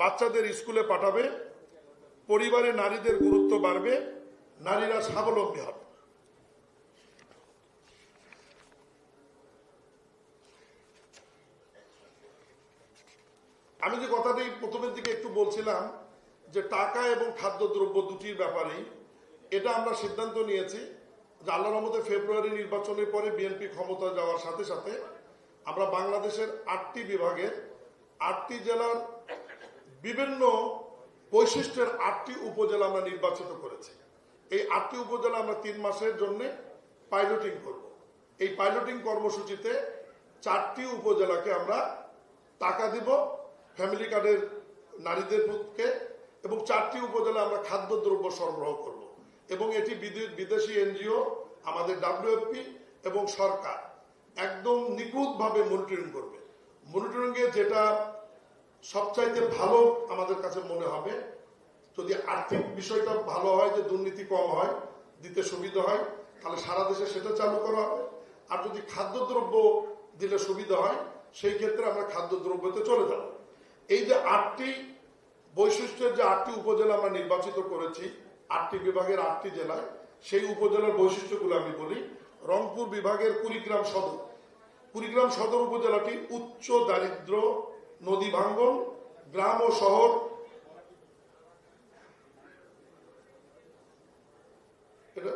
বাচ্চাদের স্কুলে পাঠাবে পরিবারে নারীদের গুরুত্ব বাড়বে, নারীরা স্বাবলম্বী হবে। আমি যে কথাটি প্রথমের দিকে একটু বলছিলাম, যে টাকা এবং খাদ্যদ্রব্য দুটির ব্যাপারেই, এটা আমরা সিদ্ধান্ত নিয়েছি যে আল্লাহ রহমতে ফেব্রুয়ারি নির্বাচনের পরে বিএনপি ক্ষমতা যাওয়ার সাথে সাথে আমরা বাংলাদেশের আটটি বিভাগের আটটি জেলার বিভিন্ন বৈশিষ্ট্যের আটটি উপজেলা আমরা নির্বাচিত করেছি। এই আটটি উপজেলা আমরা তিন মাসের জন্য পাইলটিং করব। এই পাইলটিং কর্মসূচিতে চারটি উপজেলাকে আমরা টাকা দিব ফ্যামিলি কার্ডের নারীদের পক্ষে, এবং চারটি উপজেলা আমরা খাদ্যদ্রব্য সরবরাহ করব। এবং এটি বিদে- বিদেশি এনজিও, আমাদের ডাব্লিউএফপি এবং সরকার একদম নিখুঁতভাবে মনিটরিং করবে। মনিটরিংয়ে যেটা সবচাইতে ভালো আমাদের কাছে মনে হবে, যদি আর্থিক বিষয়টা ভালো হয়, যে দুর্নীতি কম হয়, দিতে সুবিধা হয়, তাহলে সারা দেশে সেটা চালু করা হবে। আর যদি খাদ্যদ্রব্য দিলে সুবিধা হয়, সেই ক্ষেত্রে আমরা খাদ্যদ্রব্যতে চলে যাব। এই যে আটটি বৈশিষ্ট্যের যে আটটি উপজেলা আমরা নির্বাচিত করেছি, আটটি বিভাগের আটটি জেলায়, সেই উপজেলার বৈশিষ্ট্যগুলো আমি বলি। রংপুর বিভাগের কুড়িগ্রাম সদর। কুড়িগ্রাম সদর উপজেলাটি উচ্চ দারিদ্র নদী ভাঙ্গন, গ্রাম ও শহর এটা?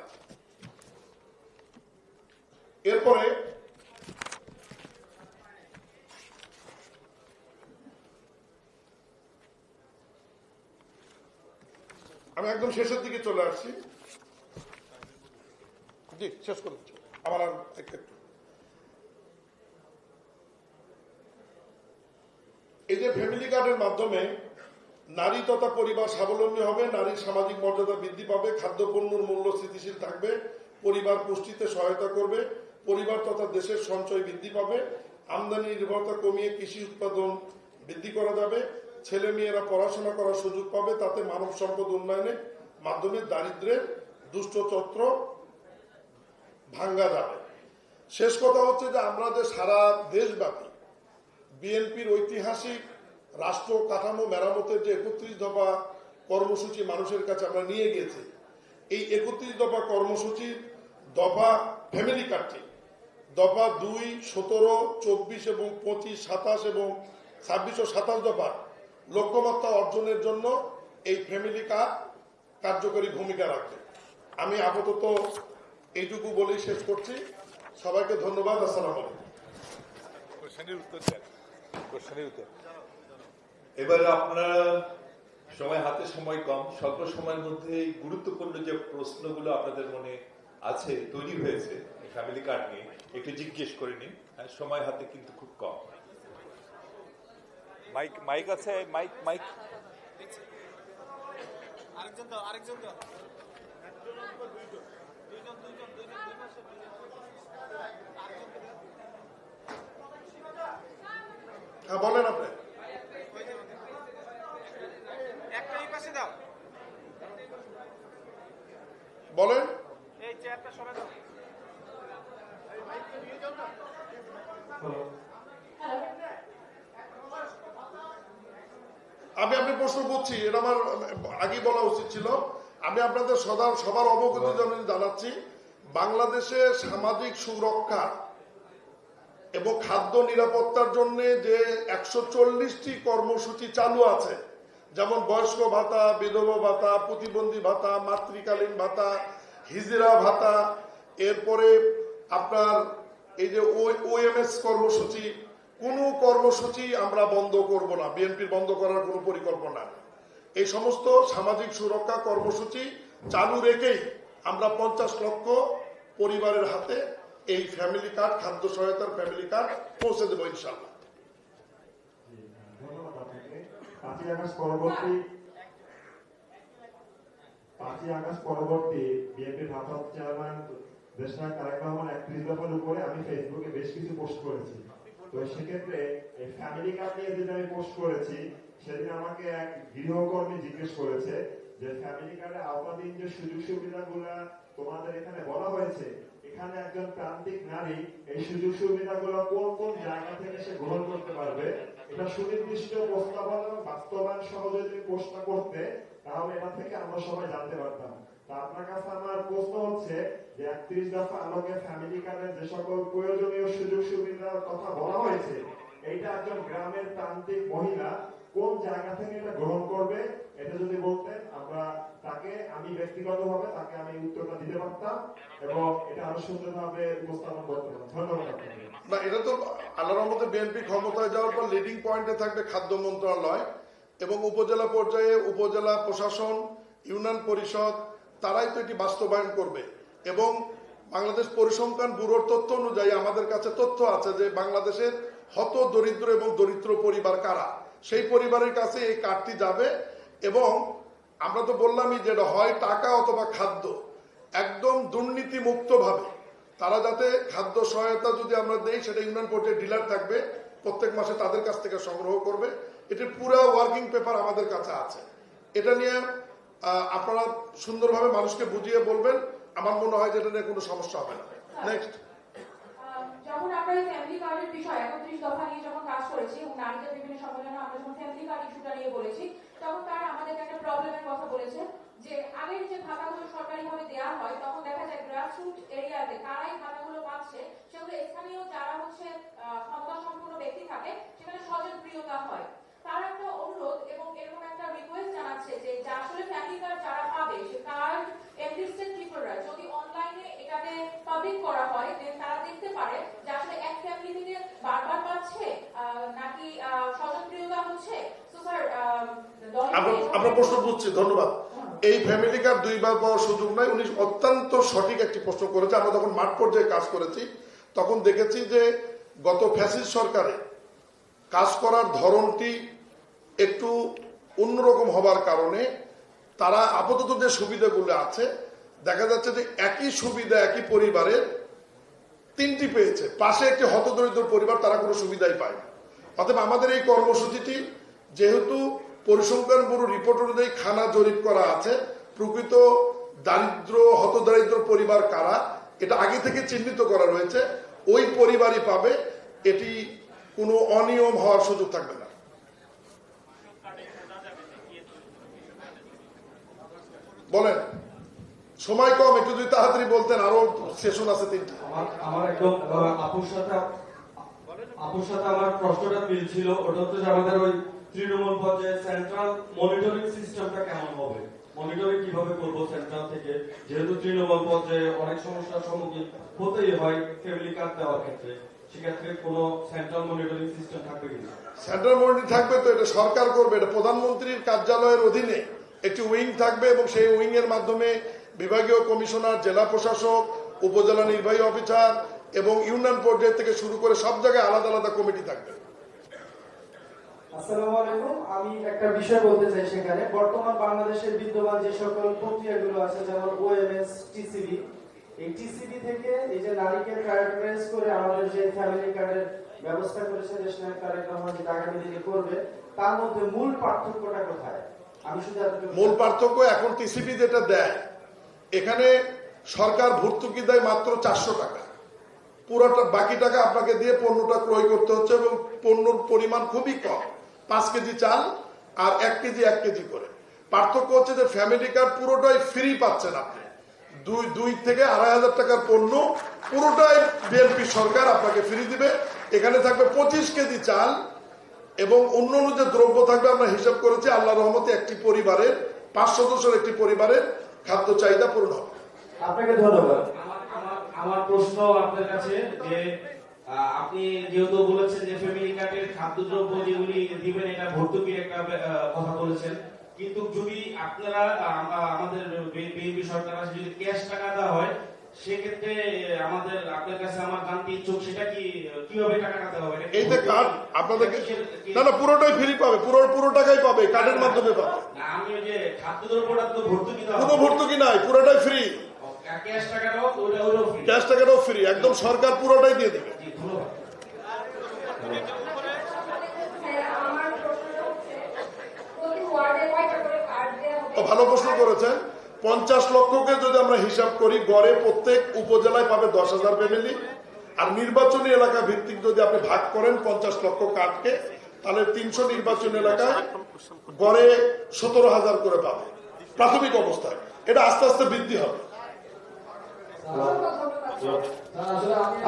আচ্ছা। এরপরে আমি একদম শেষের দিকে চলে আসছি জি, শেষ করে। আমার আর একটু এই যে ফ্যামিলি কার্ডের মাধ্যমে নারী তথা পরিবার স্বাবলম্বী হবে, নারীর সামাজিক মর্যাদা বৃদ্ধি পাবে, খাদ্যপণ্যের মূল্য স্থিতিশীল থাকবে, পরিবার পুষ্টিতে সহায়তা করবে, পরিবার তথা দেশের সঞ্চয় বৃদ্ধি পাবে, আমদানি নির্ভরতা কমিয়ে কৃষি উৎপাদন বৃদ্ধি করা যাবে ছেলে মেয়েরা পড়াশোনা করার সুযোগ পাবে, তাতে মানব সম্পদ উন্নয়নের মাধ্যমে দারিদ্রের দুষ্ট চক্র ভাঙ্গা যাবে। শেষ কথা হচ্ছে যে আমরা যে সারা দেশব্যাপী বিএনপির ঐতিহাসিক রাষ্ট্র কাঠামো মেরামতের যে একত্রিশ দফা কর্মসূচি মানুষের কাছে আমরা নিয়ে গেছি এই একত্রিশ দফা কর্মসূচির দফা ফ্যামিলি কার্ডটি, দফা দুই, সতেরো, চব্বিশ এবং পঁচিশ, সাতাশ এবং ছাব্বিশ ও সাতাশ দফা লক্ষ্যমাত্রা অর্জনের জন্য এই ফ্যামিলি কার্ড কার্যকরী ভূমিকা রাখবে। আমি আপাতত এইটুকু বলেই শেষ করছি। সবাইকে ধন্যবাদ। আসসালামু আলাইকুম। উত্তর উত্তর। এবার আপনারা সময় হাতে সময় কম স্বল্প সময়ের মধ্যে গুরুত্বপূর্ণ যে প্রশ্নগুলো আপনাদের মনে আছে তৈরি হয়েছে ফ্যামিলি কার্ড নিয়ে একটু জিজ্ঞেস করে নিন। হ্যাঁ, সময় হাতে কিন্তু খুব কম। মাইক মাইক আছে? মাইক মাইক আরেকজন দাও আরেকজন দাও দুইজন দুইজন দুইজন দুই পাশে হ্যাঁ বলেন আপনি একটা এই পাশে দাও বলেন। আমি আপনি প্রশ্ন করছি এটা আমার আগে বলা উচিত ছিল। আমি আপনাদের সদা সবার অবগতি জানাচ্ছি বাংলাদেশে সামাজিক সুরক্ষা এবং খাদ্য নিরাপত্তার জন্য যে একশো চল্লিশটি কর্মসূচি চালু আছে যেমন বয়স্ক ভাতা, বিধবা ভাতা, প্রতিবন্ধী ভাতা, মাতৃকালীন ভাতা হিজরা ভাতা, এরপরে আপনার এই যে ওএমএস কর্মসূচি, কোনো কর্মসূচি আমরা বন্ধ করব না, বিএনপির বন্ধ করার কোনো পরিকল্পনা এই সমস্ত সামাজিক সুরক্ষা কর্মসূচি চালু রেখেই আমরা পঞ্চাশ লক্ষ পরিবারের হাতে এই ফ্যামিলি কার্ড খাদ্য সহায়তার ফ্যামিলি কার্ড পৌঁছে দেবো ইনশাল্লাহ ধন্যবাদ আপনাকে পাঁচই আগস্ট পরবর্তী পাঁচই আগস্ট পরবর্তী বিএনপি ভারপ্রাপ্ত চেয়ারম্যান দেশনায়ক তারেক রহমান একত্রিশ দফার উপরে আমি ফেসবুকে বেশ কিছু পোস্ট করেছি। তো সেক্ষেত্রে এই ফ্যামিলি কার্ড নিয়ে যেটা আমি পোস্ট করেছি, সেদিন আমাকে এক গৃহকর্মী জিজ্ঞেস করেছে যে ফ্যামিলি কার্ডের আওতাধীন যে সুযোগ সুবিধাগুলা তোমাদের এখানে বলা হয়েছে, এখানে একজন প্রান্তিক নারী, এই সুযোগ সুবিধাগুলো কোন কোন জায়গা থেকে সে গ্রহণ করতে পারবে? এটা সুনির্দিষ্ট প্রস্তাবনা বাস্তবায়ন সহ যদি প্রশ্ন করতে, তাহলে এটা থেকে আমরা সবাই জানতে পারতাম। আপনার কাছে আমার প্রশ্ন হচ্ছে যে একত্রিশ দফা আলোকে ফ্যামিলি কার্ডের যে সকল প্রয়োজনীয় সুযোগ সুবিধার কথা বলা হয়েছে, এইটা একজন গ্রামের প্রান্তিক মহিলা কোন জায়গা থেকে এটা গ্রহণ করবে, এটা যদি বলতেন, আমরা তাকে আমি ব্যক্তিগতভাবে তাকে আমি উত্তরটা দিতে পারতাম এবং এটা আরও সুন্দরভাবে উপস্থাপন করতে পারতাম। ধন্যবাদ না, এটা তো আল্লাহর রহমতে বিএনপি ক্ষমতায় যাওয়ার পর লিডিং পয়েন্টে থাকবে খাদ্য মন্ত্রণালয় এবং উপজেলা পর্যায়ে উপজেলা প্রশাসন, ইউনিয়ন পরিষদ, তারাই তো এটি বাস্তবায়ন করবে। এবং বাংলাদেশ পরিসংখ্যান ব্যুরোর তথ্য অনুযায়ী আমাদের কাছে তথ্য আছে যে বাংলাদেশের হত দরিদ্র এবং দরিদ্র পরিবার কারা? সেই পরিবারের কাছে এই কার্ডটি যাবে এবং আমরা তো বললামই যে এটা হয় টাকা অথবা খাদ্য, একদম দুর্নীতি মুক্তভাবে তারা যাতে খাদ্য সহায়তা যদি আমরা দেই, সেটা ইউনিয়ন পর্যায়ে ডিলার থাকবে, প্রত্যেক মাসে তাদের কাছ থেকে সংগ্রহ করবে। এটির পুরো ওয়ার্কিং পেপার আমাদের কাছে আছে। এটা নিয়ে আপনারা সুন্দরভাবে মানুষকে বুঝিয়ে বলবেন। আমার মনে হয় যে এটা নিয়ে কোনো সমস্যা হবে না। নেক্সট আমরা ফ্যামিলি কার্ডের বিষয় একত্রিশ দফা নিয়ে যখন করেছি এবং নারীদের বিভিন্ন সম্মেলনে আমরা যখন ফ্যামিলি কার্ড ইস্যুটা নিয়ে বলেছি, তখন তারা আমাদেরকে একটা প্রবলেমের কথা বলেছে যে আগের যে ভাতাগুলো সরকারিভাবে দেওয়া হয়, তখন দেখা যায় গ্রাসরুট এরিয়াতে কারাই ভাতাগুলো পাচ্ছে, সেগুলো স্থানীয় যারা হচ্ছে ক্ষমতা সম্পন্ন ব্যক্তি থাকে, সেখানে স্বজনপ্রিয়তা হয়। তার একটা অনুরোধ এবং এরকম একটা রিকোয়েস্ট জানাচ্ছে যে আসলে ফ্যামিলি কার্ড যারা পাবে, সে কার্ড এক্সিস্টেন্ট পিপলরা যদি অনলাইনে এটাকে পাবলিক করা হয় দেন তারা দেখতে পারে যে আসলে এক ফ্যামিলি থেকে বারবার পাচ্ছে নাকি স্বজনপ্রিয়তা হচ্ছে। আমরা প্রশ্ন বুঝছি ধন্যবাদ। এই ফ্যামিলি কার্ড দুইবার পাওয়ার সুযোগ নাই উনি অত্যন্ত সঠিক একটি প্রশ্ন করেছে। আমরা যখন মাঠ পর্যায়ে কাজ করেছি তখন দেখেছি যে গত ফ্যাসিস্ট সরকারে কাজ করার ধরনটি একটু অন্যরকম হবার কারণে তারা আপাতত যে সুবিধাগুলো আছে দেখা যাচ্ছে যে একই সুবিধা, একই পরিবারের তিনটি পেয়েছে। পাশে একটি হতদরিদ্র পরিবার, তারা কোনো সুবিধাই পায় না অতএব আমাদের এই কর্মসূচিটি যেহেতু পরিসংখ্যান ব্যুরো রিপোর্ট অনুযায়ী খানা জরিপ করা আছে, প্রকৃত দারিদ্র, হতদারিদ্র পরিবার কারা, এটা আগে থেকে চিহ্নিত করা রয়েছে। ওই পরিবারই পাবে, এটি কোনো অনিয়ম হওয়ার সুযোগ থাকবে না। বলেন। সময় কম একটু যদি তাড়াতাড়ি বলতেন আরও সেশন আছে তিনটি। আমার একদম আপুর সাথে আপুর সাথে আমার প্রশ্নটা মিল ছিল ওটা হচ্ছে আমাদের ওই তৃণমূল পর্যায়ে সেন্ট্রাল মনিটরিং সিস্টেমটা কেমন হবে? মনিটরিং কীভাবে করব সেন্ট্রাল থেকে? যেহেতু তৃণমূল পর্যায়ে অনেক সমস্যার সম্মুখীন হতেই হয় ফ্যামিলি কার্ড দেওয়ার ক্ষেত্রে সেক্ষেত্রে কোনো সেন্ট্রাল মনিটরিং সিস্টেম থাকবে কিনা সেন্ট্রাল মনিটরিং থাকবে তো এটা সরকার করবে এটা প্রধানমন্ত্রীর কার্যালয়ের অধীনে একটি উইং থাকবে এবং সেই উইং এর মাধ্যমে বিভাগীয় কমিশনার জেলা প্রশাসক উপজেলা নির্বাহী অফিসার এবং ইউনিয়ন পর্যায় থেকে শুরু করে সব জায়গায় আলাদা আলাদা কমিটি থাকবে। আসসালামু আলাইকুম। আমি একটা বিষয় বলতে চাই সেখানে। বর্তমান বাংলাদেশের বিদ্যমান যে সকল প্রক্রিয়াগুলো আছে যেমন ওএমএস টিসিবি এই টিসিবি থেকে এই যে নারীকে ক্যারেক্টারাইজ করে আমাদের যে ফ্যামিলি কার্ডের ব্যবস্থা করেছে ন্যাশনাল কার্ড রহমান আগামী দিনে করবে তার মধ্যে মূল পার্থক্যটা কোথায়? আমি শুধু মূল পার্থক্য এখন টিসিপি যেটা দেয় এখানে সরকার ভর্তুকি দেয় মাত্র চারশো টাকা। পুরোটা বাকি টাকা আপনাকে দিয়ে পণ্যটা ক্রয় করতে হচ্ছে এবং পণ্যর পরিমাণ খুবই কম। পাঁচ কেজি চাল আর এক কেজি এক কেজি করে। পার্থক্য হচ্ছে যে ফ্যামিলি কার্ড পুরোটাই ফ্রি পাচ্ছেন আপনি। দুই দুই থেকে আড়াই হাজার টাকার পণ্য পুরোটাই বিএনপি সরকার আপনাকে ফ্রি দিবে। এখানে থাকবে পঁচিশ কেজি চাল এবং অন্য অন্য যে দ্রব্য থাকবে আমরা হিসাব করেছি আল্লাহ রহমতে একটি পরিবারের, পাঁচ সদস্যের একটি পরিবারের খাদ্য চাহিদা পূরণ হবে। আপনাকে ধন্যবাদ। আমার প্রশ্ন আপনার কাছে যে আপনি যেহেতু বলেছেন যে ফ্যামিলি কার্ডের খাদ্যদ্রব্য যেগুলি দিবেন, এটা ভর্তুকির একটা কথা বলেছেন। কিন্তু যদি আপনারা আমাদের বিএনপি সরকার যদি ক্যাশ টাকা দেওয়া হয় সেক্ষেত্রে আমাদের আপনার কাছে আমার জানতে ইচ্ছুক সেটা কি কীভাবে দেওয়া হবে? এটা কি এই যে কার্ড আপনাদেরকে না না পুরোটাই ফ্রি পাবে পুরো পুরো টাকাই পাবে কার্ডের মাধ্যমে পাবে। না, আমি ওই যে খাদ্যদ্রব্যটা তো ভর্তুকি দেওয়া কোনো ভর্তুকি নাই পুরোটাই ফ্রি ক্যাশ টাকাটাও ওটাও free। ক্যাশ টাকাটাও ফ্রি একদম সরকার পুরোটাই দিয়ে দেবে। জি ধন্যবাদ। আমার প্রশ্নটা হচ্ছে প্রতি ওয়ার্ডে কয়টা করে কার্ড দেওয়া হবে? তো ভালো প্রশ্ন করেছেন। পঞ্চাশ লক্ষকে যদি আমরা হিসাব করি, গড়ে প্রত্যেক উপজেলায় পাবে দশ হাজার ফ্যামিলি আর নির্বাচনী এলাকা ভিত্তিক যদি আপনি ভাগ করেন পঞ্চাশ লক্ষ কাঠকে, তাহলে তিনশো নির্বাচনী এলাকায় গড়ে সতেরো হাজার করে পাবে। প্রাথমিক অবস্থায় এটা আস্তে আস্তে বৃদ্ধি হবে।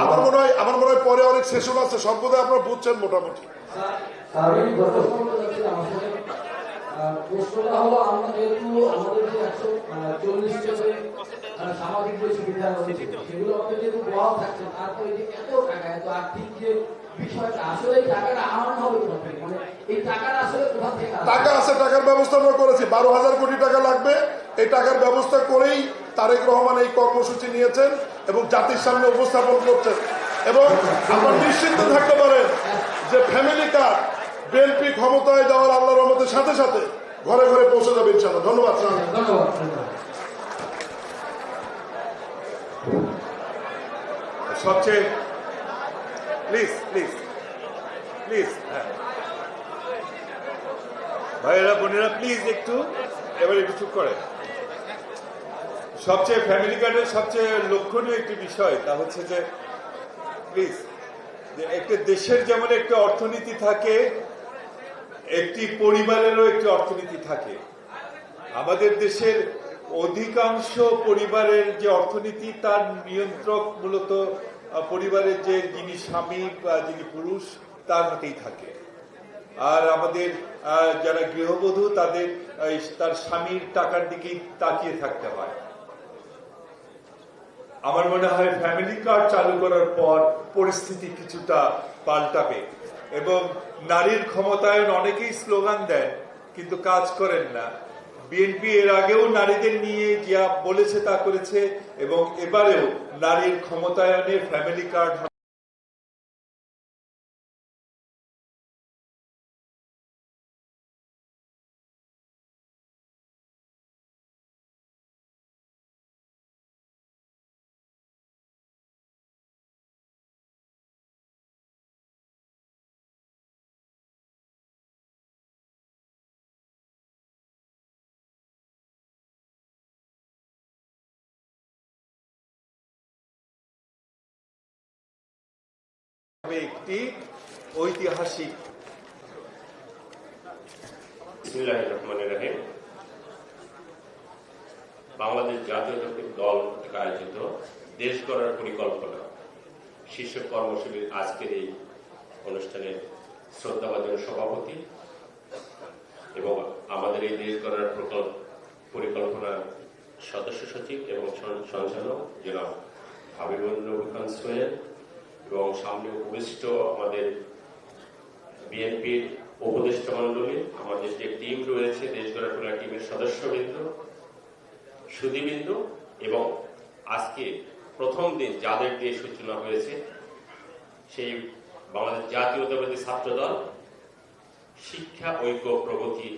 আমার মনে হয়, আমার মনে হয় পরে অনেক সেশন আছে, সব বোধহয় আপনারা বুঝছেন মোটামুটি। মানে টাকা আছে, টাকার ব্যবস্থা বারো হাজার কোটি টাকা লাগবে। এই টাকার ব্যবস্থা করেই তারেক রহমান এই কর্মসূচি নিয়েছেন এবং জাতির সামনে উপস্থাপন করছেন। এবং আপনারা নিশ্চিন্ত থাকতে পারেন যে ফ্যামিলি কার্ড বিএনপি ক্ষমতায় যাওয়ার আল্লাহ রহমতের সাথে সাথে ঘরে ঘরে পৌঁছে যাবে ইনশাল্লাহ ধন্যবাদ সবচেয়ে প্লিজ প্লিজ প্লিজ হ্যাঁ। ভাইয়েরা বোনেরা প্লিজ একটু এবার একটু চুপ করে। সবচেয়ে ফ্যামিলি কার্ডের সবচেয়ে লক্ষণীয় একটি বিষয় তা হচ্ছে যে প্লিজ একটা দেশের যেমন একটা অর্থনীতি থাকে একটি পরিবারেরও একটি অর্থনীতি থাকে। আমাদের দেশের অধিকাংশ পরিবারের যে অর্থনীতি, তার নিয়ন্ত্রক মূলত পরিবারের যে যিনি স্বামী বা যিনি পুরুষ, তার হাতেই থাকে। আর আমাদের যারা গৃহবধূ, তাদের তার স্বামীর টাকার দিকেই তাকিয়ে থাকতে হয়। আমার মনে হয়, ফ্যামিলি কার্ড চালু করার পর পরিস্থিতি কিছুটা পাল্টাবে। এবং নারীর ক্ষমতায়ন অনেকেই স্লোগান দেন কিন্তু কাজ করেন না। বিএনপি এর আগেও নারীদের নিয়ে যা বলেছে তা করেছে এবং এবারেও নারীর ক্ষমতায়নে ফ্যামিলি কার্ড একটি ঐতিহাসিক। বাংলাদেশ জাতীয়তান্ত্রিক দল আয়োজিত দেশ গড়ার পরিকল্পনা। শীর্ষক কর্মসূচির আজকের এই অনুষ্ঠানের শ্রদ্ধাভাজন সভাপতি এবং আমাদের এই দেশ গড়ার প্রকল্প পরিকল্পনার সদস্য সচিব এবং সঞ্চালক জনাব হাবিবুল নবী খান সোহেল এবং সামনে উপবিষ্ট আমাদের বিএনপির উপদেষ্টা মন্ডলী আমাদের যে টিম রয়েছে দেশ গড়া টোলা টিমের সদস্যবৃন্দ সুদীবৃন্দ এবং আজকে প্রথম দিন যাদের দিয়ে সূচনা হয়েছে, সেই বাংলাদেশ জাতীয়তাবাদী ছাত্রদল শিক্ষা, ঐক্য, প্রগতি